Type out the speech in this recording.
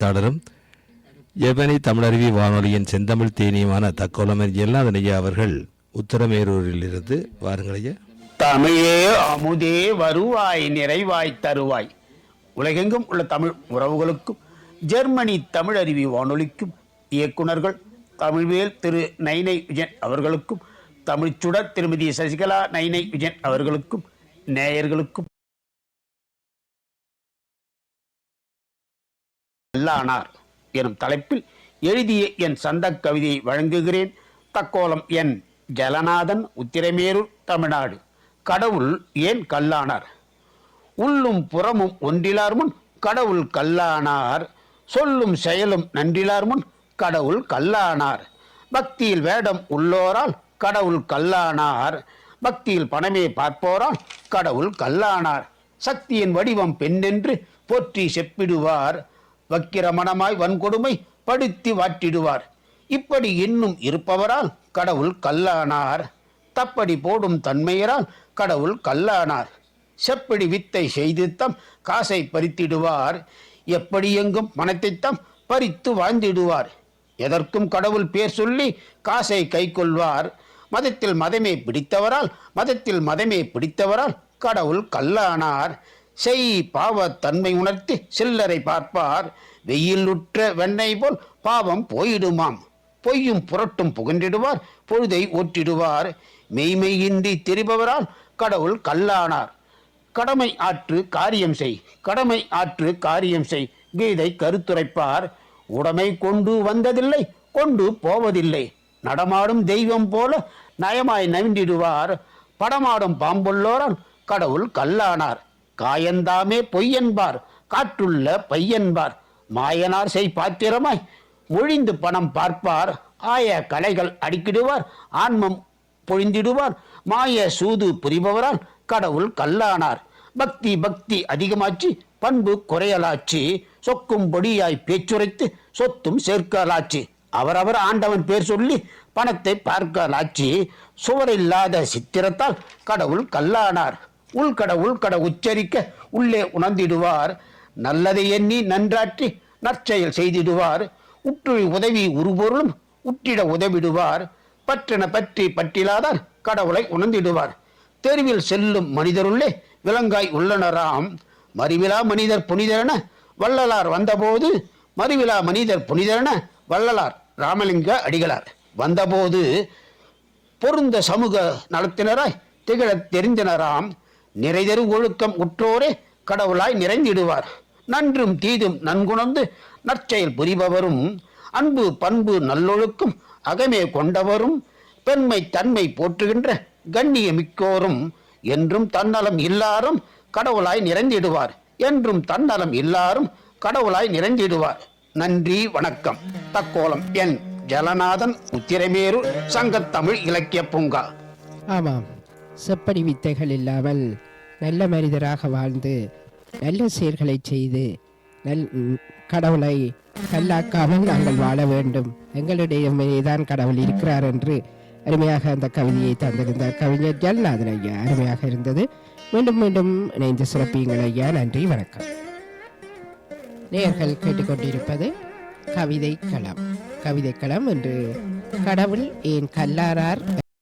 எழுத்தாளரும் எபனி தமிழருவி வானொலியின் செந்தமிழ் தேனியுமான தக்கோலமர் எல்லாதனையா அவர்கள் உத்தரமேரூரிலிருந்து வாருங்கள் ஐயா. தமிழே அமுதே வருவாய் நிறைவாய் தருவாய். உலகெங்கும் உள்ள தமிழ் உறவுகளுக்கும் ஜெர்மனி தமிழ் அறிவி வானொலிக்கும் இயக்குனர்கள் தமிழ்வேல் திரு நைனை விஜயன் அவர்களுக்கும் தமிழ்ச்சுடர் திருமதி சசிகலா நைனை விஜயன் அவர்களுக்கும் நேயர்களுக்கும். அல்லானார் எனும் தலைப்பில் எழுதிய என் சந்த கவிதையை வழங்குகிறேன். தக்கோலம் என் ஜலநாதன் உத்திரமேரூர் தமிழ்நாடு. கடவுள் ஏன் கல்லானார்? உள்ளும் புறமும் ஒன்றிலார் முன் கடவுள் கல்லானார். சொல்லும் செயலும் நன்றிலார் முன் கடவுள் கல்லானார். பக்தியில் வேடம் உள்ளோரால் கடவுள் கல்லானார். பக்தியில் பணமே பார்ப்போரால் கடவுள் கல்லானார். சக்தியின் வடிவம் பெண்ணென்று போற்றி செப்பிடுவார். வக்கிர மனமாய் வன்கொடுமை படுத்தி வாட்டிடுவார். இப்படி இன்னும் இருப்பவரால் கடவுள் கல்லானார். தப்படி போடும் தன்மையரால் கடவுள் கல்லானார். செப்படி வித்தை செய்து தம் காசை பறித்திடுவார். எப்படி எங்கும் மனத்தைத்தம் பறித்து வாழ்ந்திடுவார். எதற்கும் கடவுள் பேர் சொல்லி காசை கை கொள்வார் மதத்தில் மதமே பிடித்தவரால் மதத்தில் மதமே பிடித்தவரால் கடவுள் கல்லானார். செய் பாவத்தன்மை தன்மை உணர்த்தி சில்லறை பார்ப்பார். வெயிலுற்ற வெண்ணெய் போல் பாவம் போயிடுமாம். பொய்யும் புரட்டும் புகன்றிடுவார் பொழுதை ஒற்றிடுவார். மெய்மெய்யின்றி தெரிபவரால் கடவுள் கல்லானார். கடமை ஆற்று காரியம் செய் கடமை ஆற்று காரியம் செய் கீதை கருத்துரைப்பார். உடைமை கொண்டு வந்ததில்லை கொண்டு போவதில்லை. நடமாடும் தெய்வம் போல நயமாய் நவிண்டிடுவார் படமாடும் பாம்புள்ளோரால் கடவுள் கல்லானார். காயந்தாமே பொய்யென்பார் காற்றுள்ள பையன்பார். மாயனார் செய் பாத்திரமாய் ஒழிந்து பணம் பார்ப்பார் ஆய கலைகள் அடிக்கிடுவார் ஆன்மம் பொழிந்திடுவார். மாய சூது புரிபவரால் கடவுள் கல்லானார். பக்தி பக்தி அதிகமாச்சு பண்பு குறையலாச்சு சொக்கும் பொடியாய் பேச்சுரைத்து சொத்தும் சேர்க்கலாச்சு. அவரவர் ஆண்டவன் பேர் சொல்லி பணத்தை பார்க்கலாச்சு. சுவரில்லாத சித்திரத்தால் கடவுள் கல்லானார். உள்கட உள்கட உச்சரிக்க உள்ளே உணர்ந்திடுவார். நல்லதை எண்ணி நன்றாற்றி நற்செயல் செய்திடுவார். உற்றுழி உதவி உருபொருளும் உற்றிட உதவிடுவார். பற்றென பற்றி பற்றிலாதார் கடவுளை உணர்ந்திடுவார். தெருவில் செல்லும் மனிதருள்ளே விலங்காய் உள்ளனராம். மறிவிலா மனிதர் புனிதரென வள்ளலார் வந்தபோது மறிவிலா மனிதர் புனிதரென வள்ளலார் ராமலிங்க அடிகளார் வந்தபோது பொருந்த சமூக நலத்தினராய் திகழத் தெரிந்தனராம். நிறைதரு ஒழுக்கம் உற்றோரே கடவுளாய் நிறைந்திடுவார். நன்றும் தீதும் நன்குணர்ந்து நற்செயல் புரிபவரும் அன்பு பண்பு நல்லொழுக்கும் அகமே கொண்டவரும் பெண்மை தன்மை போற்றுகின்ற கண்ணியமிக்கோரும் என்றும் தன்னலம் இல்லாரும் கடவுளாய் நிறைந்திடுவார். என்றும் தன்னலம் இல்லாரும் கடவுளாய் நிறைந்திடுவார். நன்றி வணக்கம். தக்கோலம் என் ஜலநாதன் உத்திரமேரு சங்கத்தமிழ் இலக்கிய பூங்கா. ஆமாம். செப்படி வித்தைகள் இல்லாமல் நல்ல மனிதராக வாழ்ந்து நல்ல செயல்களை செய்து நல் கடவுளை கல்லாக்காமல் நாங்கள் வாழ வேண்டும். எங்களுடைய தான் கடவுள் இருக்கிறார் என்று அருமையாக அந்த கவிதையை தந்திருந்தார் கவிஞர் ஜல்நாதன் ஐயா அருமையாக இருந்தது. மீண்டும் மீண்டும் இணைந்து சிறப்பியுங்கள் ஐயா. நன்றி வணக்கம். நேர்கள் கேட்டுக்கொண்டிருப்பது கவிதை களம் கவிதை களம் என்று கடவுள் ஏன் கல்லாரார்?